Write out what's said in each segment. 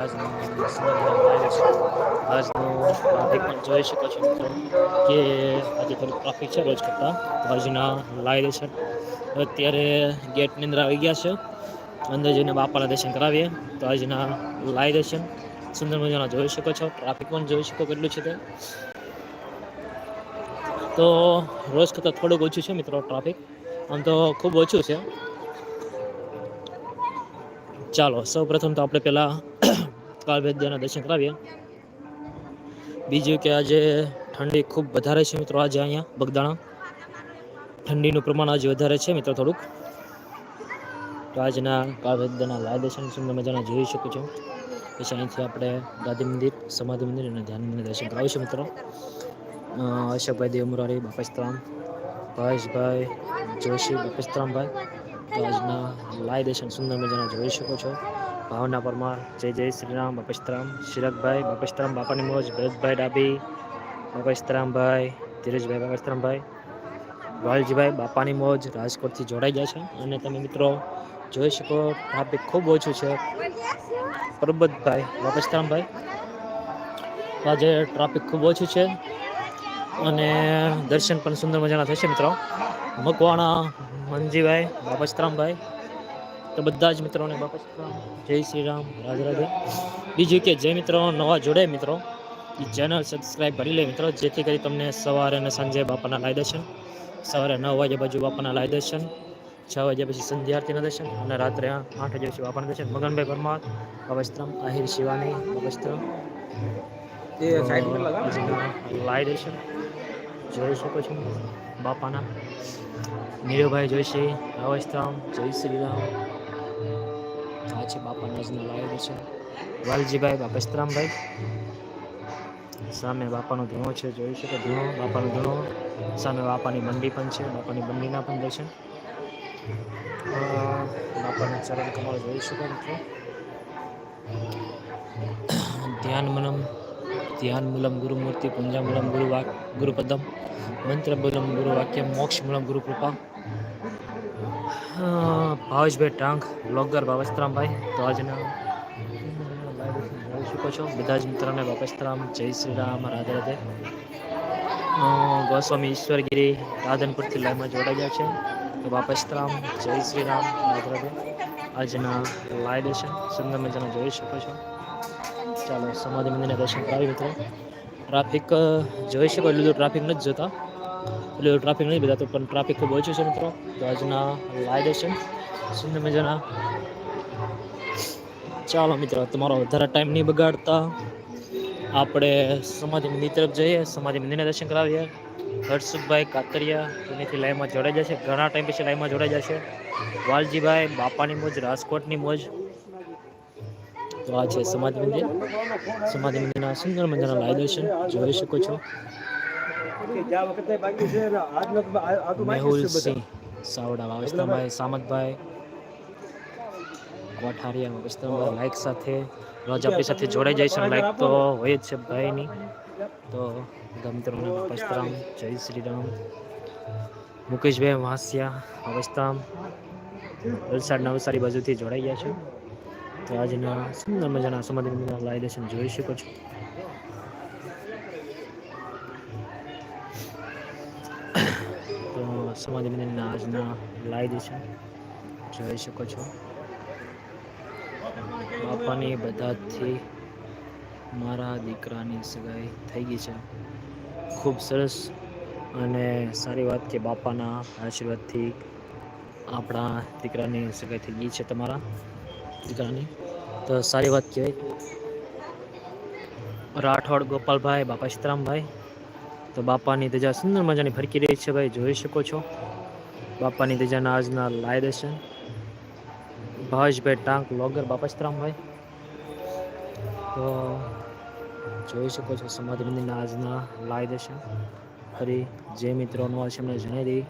આજનો જોઈ શકો છો મિત્રો, કે આજે થોડું ટ્રાફિક છે રોજ કરતા. આજના લાઈવ છે. અત્યારે ગેટની અંદર આવી ગયા છે. અંદર જઈને બાપાના દર્શન કરાવીએ. તો આજના લાઈવ દર્શન સુંદર મજાના જોઈ શકો છો. ટ્રાફિક પણ જોઈ શકો કેટલું છે તે. તો રોજ કરતાં થોડુંક ઓછું છે મિત્રો ટ્રાફિક આમ તો ખૂબ ઓછું છે. ચાલો સૌ પ્રથમ તો આપણે પહેલાં કાળ વૈદ્યના દર્શન કરાવીએ. બીજું કે આજે ઠંડી ખૂબ વધારે છે મિત્રો આજે અહીંયા બગદાણા. ઠંડીનું પ્રમાણ આજે વધારે છે મિત્રો થોડુંક. તો આજના કાળ વૈદ્યના લાય દર્શન, સુંદર મજાના જોઈ શકો છો. પછી અહીંથી આપણે ગાંધી મંદિર, સમાધિ મંદિર અને ધ્યાન મંદિર દર્શન કરાવીશું મિત્રો. અશોકભાઈ દેવ મુરારી બાપસ્તરામ ભાવેશભાઈ જોશી બાપસ્તરામભાઈ તો આજના લાય દર્શન, સુંદર મજાના જોઈ શકો છો. ભાવના પરમાર જય જય શ્રીરામ બપસ્તરામ શિરકભાઈ બાપસ્તરામ બાપાની મોજ, ભરતભાઈ ડાબી બપસ્તરામભાઈ ધીરજભાઈ બપસ્તરામભાઈ વાલજીભાઈ બાપાની મોજ રાજકોટથી જોડાઈ ગયા છે અને તમે મિત્રો જોઈ શકો ટ્રાફિક ખૂબ ઓછું છે. પરબતભાઈ બાપસ્તરામભાઈ આજે ટ્રાફિક ખૂબ ઓછું છે અને દર્શન પણ સુંદર મજાના થશે મિત્રો. મકવાણા મનજીભાઈ બાપસ્તરામભાઈ તો બધા જ મિત્રોને બાપસ્તરામ જય શ્રી રામ રાધે રાધે. બીજું કે જે મિત્રો નવા જોડે મિત્રો એ ચેનલ સબસ્ક્રાઈબ કરી લે મિત્રો જેથી કરી તમને સવારે અને સાંજે બાપાના લાય દર્શન સવારે નવ વાગ્યા બાજુ બાપાના લાય દર્શન છ વાગ્યા પછી સંધ્યા દર્શન અને રાત્રે આઠ વાગ્યા પછી બાપાના દર્શન. મગનભાઈ પરમાર બાપસ્તરામ આહિર શિવાની બાપસ્તરામ લાય દર્શન જોઈ શકો છો બાપાના. નીરુભાઈ જોઈશે રાવસ્તરામ જય શ્રી રામ. આ છે બાપાના આજના લાય છે. વાલજીભાઈ બાપસ્તરામભાઈ સામે બાપાનો ધૂણો છે, જોઈ શકે ધૂણો, બાપાનો ધૂણો. સામે બાપાની મંડી પણ છે, બાપાની મંડીના પણ દર્શન. બાપાના ચરણ કમળ જોઈ શકો મિત્રો ધ્યાન મનમ, ધ્યાન મૂલમ ગુરુમૂર્તિ પૂંજા મૂલમ ગુરુ ગુરુપદમ, મંત્ર મૂલમ ગુરુ વાક્ય ભાવેશભાઈ ટાંક બ્લોગર બાવસ્તરામભાઈ તો આજના જોઈ શકો છો? બધા જ મિત્રોને બાપસ્તરામ જય શ્રી રામ, રાધે રાધે. ગોસ્વામી ઈશ્વરગીરી રાધનપુરથી લાઈવમાં જોડાઈ ગયા છે. તો બાપસ્તરામ જય શ્રી રામ, રાધે રાધે. આજના લાઈવ દર્શન સુંદર મજાને જોઈ શકો છો. ચાલો, સમાધિ મંદિરના દર્શન કરાવી મિત્રો. ટ્રાફિક જોઈ શકો એટલું ટ્રાફિક નથી જોતા. એટલે ટ્રાફિક નથી બધા તો પણ ટ્રાફિક ખૂબ ઓછું છે મિત્રો. તો આજના લાઈવ છે. સુંદર મજાના. ચાલો મિત્રો, તમારો વધારે ટાઈમ નહીં બગાડતા. આપણે સમાધિ મંદિર તરફ જઈએ. સમાધિ મંદિરના દર્શન કરાવીએ. હર્ષભાઈ કાતરિયા એનાથી લાઈનમાં જોડાઈ જશે. ઘણા ટાઈમ પછી લાઈનમાં જોડાઈ જશે. વાલજીભાઈ બાપાની મોજ, રાજકોટની મોજ. તો આ છે સમાધિ મંદિર. સમાધિ મંદિરના સુંદર મજાના લાયદો છે જોઈ શકો છો. મેહુલ સિંહ સાવડા વાવેસ્તરભાઈ સામતભાઈ કોઠારિયા વાવેસ્તરભાઈ લાઈક સાથે. રોજ આપણી સાથે જોડાઈ જાય છે લાઈક તો હોય જ છે ભાઈની તો બધા પસ્તરામ જય શ્રી રામ. મુકેશભાઈ વાસિયા વાવેસ્તરામ વલસાડ નવસારી બાજુથી જોડાઈ ગયા છે. તો આજના સુંદર મજાના સમાધિ લાઈ દર્શન જોઈ શકો છો. સમાધિ મંદિરના આજના લાઈ દર્શન જોઈ શકો છો. બાપાની બધાથી મારા દીકરાની સગાઈ થઈ ગઈ છે. ખૂબ સરસ અને સારી વાત કે બાપાના આશીર્વાદથી આપણા દીકરાની સગાઈ થઈ ગઈ છે તમારા દીકરાની. તો સારી વાત કહેવાય. રાઠોડ ગોપાલભાઈ, બાપા સીતરામભાઈ તો બાપાની ધજા સુંદર મજાની ફરકી રહી છે ભાઈ, જોઈ શકો છો. બાપાની ધજાના આજના લાય દર્શન ભાવેશભાઈ ટાંક, લોગર બાપા સીતરામભાઈ તો જોઈ શકો છો સમાધિ મંદિરના આજના લાય દર્શન ફરી જે મિત્રો નવા છે એમને જણાવી દઈ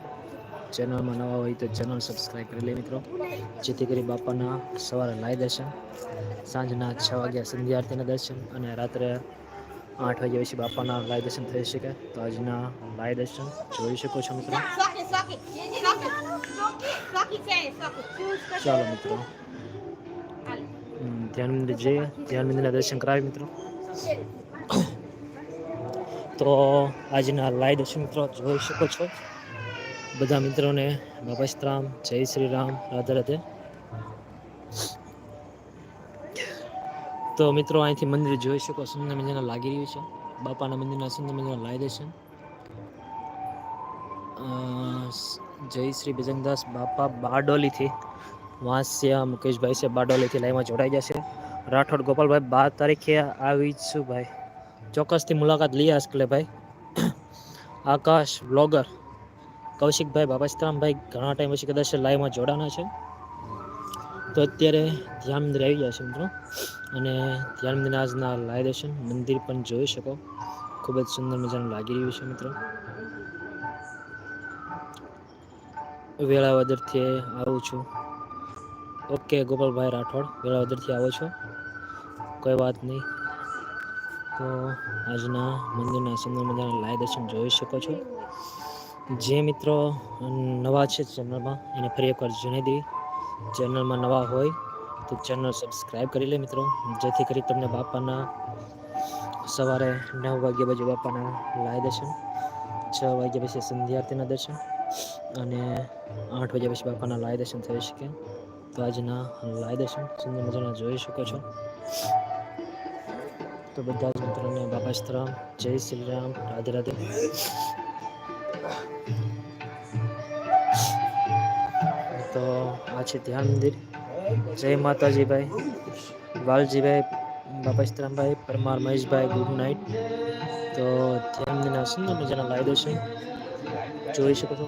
ચેનલમાં નવા હોય તો ચેનલ સબસ્ક્રાઈબ કરી લે મિત્રો. જેથી કરી બાપાના સવારે લાય દર્શન સાંજના છ વાગ્યા સંધ્યા આરતીના દર્શન અને રાત્રે આઠ વાગ્યા પછી બાપાના લાય દર્શન થઈ શકે. તો આજના લાય દર્શન જોઈ શકો છો મિત્રો. ચાલો મિત્રો. ધ્યાન મંદિર જઈએ. ધ્યાન મંદિરના દર્શન કરાવી મિત્રો. તો આજના લાય દર્શન મિત્રો જોઈ શકો છો. બધા મિત્રોને બાપસ્તરામ જય શ્રી રામ. રાધે રાધે. તો મિત્રો, અહીંથી મંદિર જોઈ શકો. સુંદર મજાના લાગી રહ્યું છે. બાપાના મંદિરના સુંદર મજાના લાઈ છે. જય શ્રી બજરંગદાસ બાપા બારડોલીથી વાંસ્યા મુકેશભાઈ છે. બારડોલીથી લાઈવમાં જોડાઈ જશે રાઠોડ ગોપાલભાઈ, બાર તારીખે આવી છું ભાઈ. ચોક્કસથી મુલાકાત લઈ આશકલે ભાઈ. આકાશ બ્લોગર કૌશિકભાઈ બાબાસ્તરામભાઈ ઘણા ટાઈમ પછી કદાચ લાઈવમાં જોડાના છે. તો અત્યારે ધ્યાન મંદિર આવી ગયા છે મિત્રો. અને ધ્યાન મંદિર આજના લાઈ દર્શન મંદિર પણ જોઈ શકો. ખૂબ જ સુંદર મજાનું લાગી રહ્યું છે મિત્રો. વેળાવદરથી આવું છું. ઓકે, ગોપાલભાઈ રાઠોડ, વેળાવદરથી આવો છો. કોઈ વાત નહીં. તો આજના મંદિરના સુંદર મજાના લાઈ દર્શન જોઈ શકો છો. જે મિત્રો નવા છે ચેનલમાં, એને ફરી એકવાર જણાવી દઈ ચેનલમાં નવા હોય તો ચેનલ સબસ્ક્રાઈબ કરી લે મિત્રો. જેથી કરી તમને બાપાના સવારે નવ વાગ્યા બાજુ બાપાના લાય દર્શન, છ વાગ્યા પછી સંધ્યા દર્શન અને આઠ વાગ્યા પછી બાપાના લાય દર્શન થઈ શકે. તો આજના લાય દર્શન સુંદર મજાના જોઈ શકો છો. તો બધા જ મિત્રોને બાપા જય શ્રી રામ. રાધે રાધે. આ છે ધ્યાન મંદિર. જય માતાજીભાઈ. વાલજીભાઈ, બાપા સીતરામભાઈ પરમાર મહેશભાઈ, ગુડ નાઇટ. તો ધ્યાન મંદિરના સુંદર મજાના લાયદો છે. જોઈ શકો છો.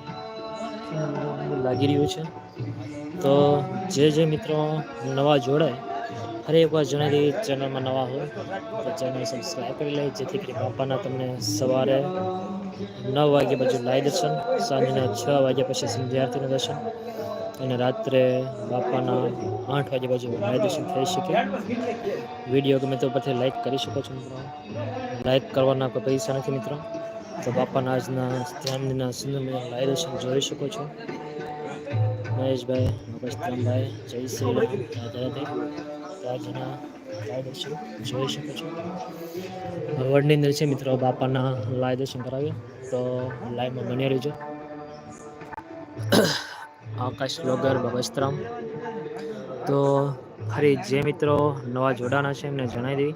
લાગી રહ્યું છે. તો જે જે મિત્રો નવા જોડાય ફરી એકવાર જણાવી દઈએ ચેનલમાં નવા હોય, તો ચેનલ સબસ્ક્રાઈબ કરી લે, જેથી કરી બાપાના તમને સવારે નવ વાગ્યા પછી લાઈ દર્શન, સાંજના છ વાગ્યા પછી સંધ્યાર્થીનું દર્શન. અને રાત્રે બાપાના આઠ વાગ્યા બાજુ લાઈ દર્શન થઈ શકે. વીડિયો ગમે તો પછી લાઈક કરી શકો છો મિત્રો. લાઈક કરવાના કોઈ પૈસા નથી મિત્રો. તો બાપાના આજના ધ્યાનના સુંદર મજાના લાઈ દર્શન જોઈ શકો છો. મહેશભાઈ મગજતરામભાઈ જય શ્રી રામ. રાજના જોઈ શકો છો. વડની અંદર છે મિત્રો બાપાના લાય દર્શન કરાવીએ તો લાઈવમાં બની રહેજો. આકાશ બ્લોગર બગસ્તરામ તો ફરી જે મિત્રો નવા જોડાના છે એમને જણાવી દઈ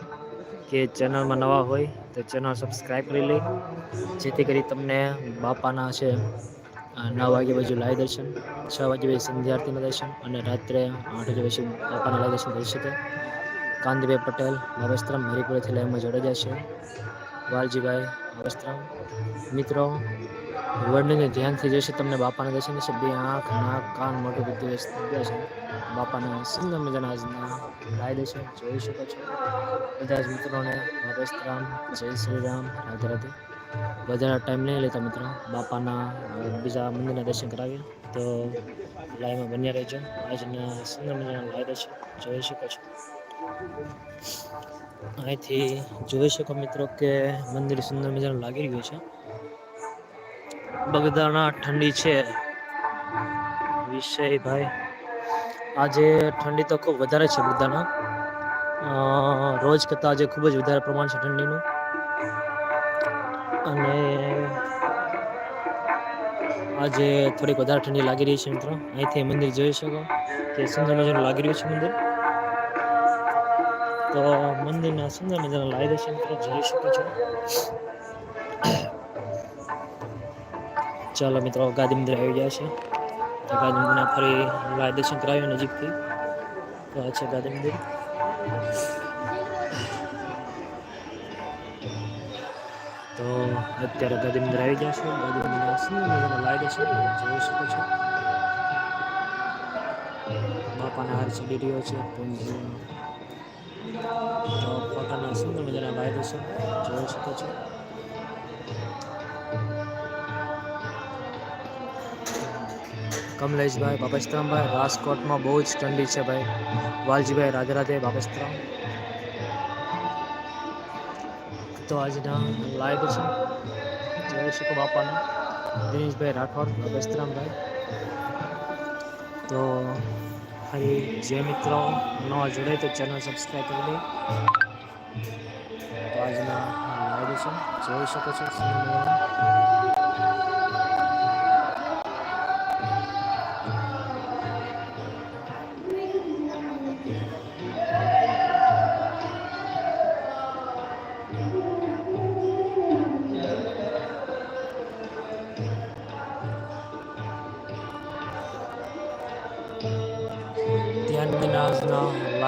કે ચેનલમાં નવા હોય તો ચેનલ સબસ્ક્રાઈબ કરી લઈ જેથી કરી તમને બાપાના છે નવ વાગ્યા બાજુ લાય દર્શન, છ વાગ્યા પછી સંધ્યાર્થીના દર્શન અને રાત્રે આઠ વાગ્યા પછી બાપાના લાય દર્શન થઈ શકે. કાંતિભાઈ પટેલ નવસ્ત્રમ હરિપુરથી લાઈવમાં જોડાઈ જશે વાલજીભાઈ નવસ્ત્રમ મિત્રો વર્ણને ધ્યાનથી જશે, તમને બાપાના દર્શન થશે બે આંખ, નાક, કાન મોટું બધું જશે બાપાના સુંદર મજાના આજના લાય દર્શન જોઈ શકો છો. બધા જ મિત્રોને નવસ્ત્રામ જય શ્રી રામ, રાધે રાધે. વધારે ટાઈમ નહીં લેતા મિત્રો, બાપાના બીજા મંદિરના દર્શન કરાવીએ. તો લાઈવમાં બન્યા રહેજો. આજના સુંદર મજાના લાઈ દર્શન જોઈ શકો છો. અહીંથી જોઈ શકો મિત્રો કે મંદિર સુંદર મજાનું લાગી રહ્યું છે. બગદાણા ઠંડી છે. વિષય ભાઈ, આજે ઠંડી તો ખૂબ વધારે છે બગદાણા. રોજ કરતાં આજે ખૂબ જ વધારે પ્રમાણ છે ઠંડીનું. અને આજે થોડીક વધારે ઠંડી લાગી રહી છે મિત્રો. અહીંથી મંદિર જોઈ શકો કે સુંદર મજાનું લાગી રહ્યું છે મંદિર. તો મંદિરના સુંદર મજાના રહ્યું છે મિત્રો, જોઈ શકો છો. ચાલો મિત્રો, ગાદી મંદિર આવી ગયા છે. તો ગાદી મંદિરના ફરી લાઈ દર્શન કરાવ્યું નજીકથી. તો આ છે ગાદી મંદિર. તો અત્યારે ગાદી મંદિર આવી ગયા છે. ગાદી મંદિરના શું લાય દર્શન જોઈ શકો છો. બાપાના હાર ચડી રહ્યો છે ફોટાના સુંદર મજાના લાઈ દર્શન જોઈ શકો છો. કમલેશભાઈ, બાપસ્તરામભાઈ, રાજકોટમાં બહુ જ ઠંડી છે ભાઈ. વાલજીભાઈ રાધે રાધે બાપસ્તરામ. તો આજના લાઈવ છે. જોઈ શકો બાપાને. દિનેશભાઈ રાઠોડ, બાપસ્તરામભાઈ. તો ખાલી જે મિત્રો નવા જોડે તો ચેનલ સબસ્ક્રાઈબ કરી દે. તો આજના લાઈવ છે. જોઈ શકો છો.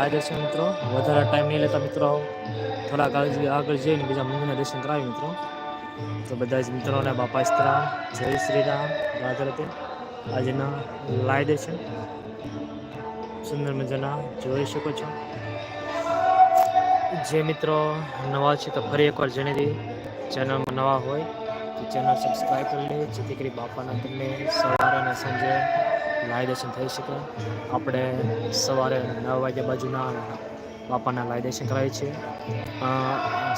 લાઈવ છે મિત્રો. વધારે ટાઈમ નહીં લેતા મિત્રો. થોડાક આગળ જઈને બીજા મંદિરના દર્શન કરાવી મિત્રો. તો બધા જ મિત્રોને બાપા સ્ત્રામ જય શ્રી રામ. રાધે રાધે. આજના લાઈવ દર્શન. સુંદર મજાના જોઈ શકો છો. જે મિત્રો નવા છે તો ફરી એકવાર જણાવી ચેનલમાં નવા હોય તો ચેનલ સબસ્ક્રાઈબ કરી લે. જેથી કરી બાપાના તમને સવારે અને સાંજે લાઈવ દર્શન થઈ શકે. આપણે સવારે નવ વાગ્યા બાજુના બાપાના લાય દર્શન કરાવીએ છીએ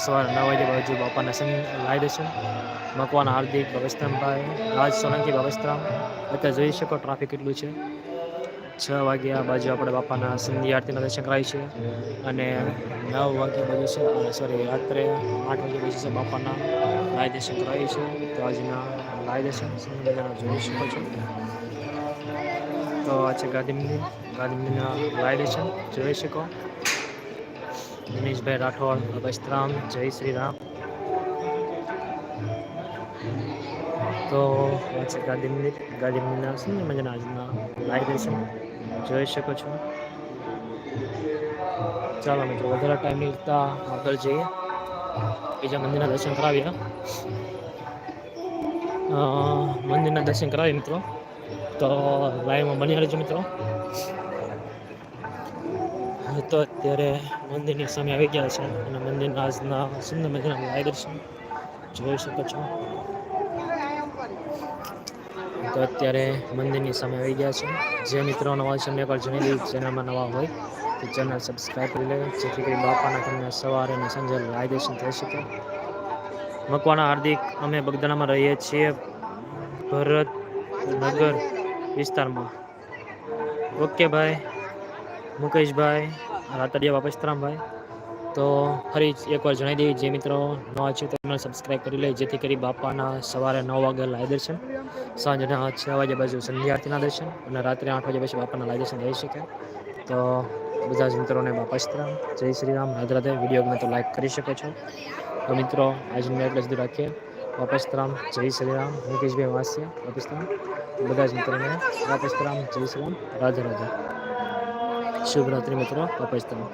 સવારે નવ વાગ્યા બાજુ બાપાના સન લાય દર્શન મકવાના હાર્દિક ભવસ્ત્રામભાઈ રાજ સોલંકી ભવસ્ત્રામ અત્યારે જોઈ શકો ટ્રાફિક કેટલું છે. છ વાગ્યા બાજુ આપણે બાપાના સંધ્યા આરતીના દર્શન કરાવીએ છીએ અને નવ વાગ્યા બાજુ છે સોરી રાત્રે આઠ વાગ્યા બાજુ છે બાપાના લાય દર્શન કરાવીએ છીએ તો આજના લાય દર્શન જોઈ શકો છો. તો આ છે ગાંધી મંદિર ગાંધી મંદિરના લાઈવ જોઈ શકો. દિનેશભાઈ રાઠોડ વસ્ત્રામ જય શ્રી રામ. તો આ છે ગાંધી મંદિર ગાંધી મંદિરના સુંદર મજાના આજના લાઈવ જોઈ શકો છો. ચાલો મિત્રો, વધારે ટાઈમ નીકળતા આગળ જઈએ. બીજા મંદિરના દર્શન કરાવીએ. મંદિરના દર્શન કરાવીએ મિત્રો. તો લાઈવમાં બની રહેજો મિત્રો. તો અત્યારે મંદિરની સામે આવી ગયા છે અને મંદિરના આજના સુંદર મજાના લાઈવ દર્શન જોઈ શકો છો. તો અત્યારે મંદિરની સામે આવી ગયા છે. જે મિત્રો નવા છે, એમને એકવાર જણાવી દઉં ચેનલમાં નવા હોય, તો ચેનલ સબસ્ક્રાઈબ કરી લે. જેથી કરી બાપાના તમને સવારે અને સાંજે લાઈવ દર્શન થઈ શકે. મકવાના હાર્દિક, અમે બગદાણામાં રહીએ છીએ. ભરતનગર વિસ્તારમાં. ઓકે ભાઈ, મુકેશભાઈ રાતડિયા બાપસ્તરામભાઈ તો ફરી એકવાર જણાવી દઈએ, જે મિત્રો નવા છે તેમને સબસ્ક્રાઈબ કરી લે, જેથી કરી બાપાના સવારે નવ વાગે લાઈવ દર્શન. સાંજના છ વાગ્યા બાજુ સંધ્યા આરતીના દર્શન અને રાત્રે આઠ વાગ્યા પછી બાપાના લાઈવ દર્શન થઈ શકે. તો બધા જ મિત્રોને બાપાસ્તરામ જય શ્રી રામ, રાધે રાધે. વીડિયો ગમે તો લાઈક કરી શકો છો. તો મિત્રો, આજની એટલે સુધી રાખીએ. વાપસ્તરામ જય શ્રી રામ મુકેશભાઈ વાસિયા વાપસરામ બધા જ મિત્રોને વાપસરામ જય શ્રી રામ રાધે. રાધે શુભરાત્રિ મિત્રો વાપસ્તરામ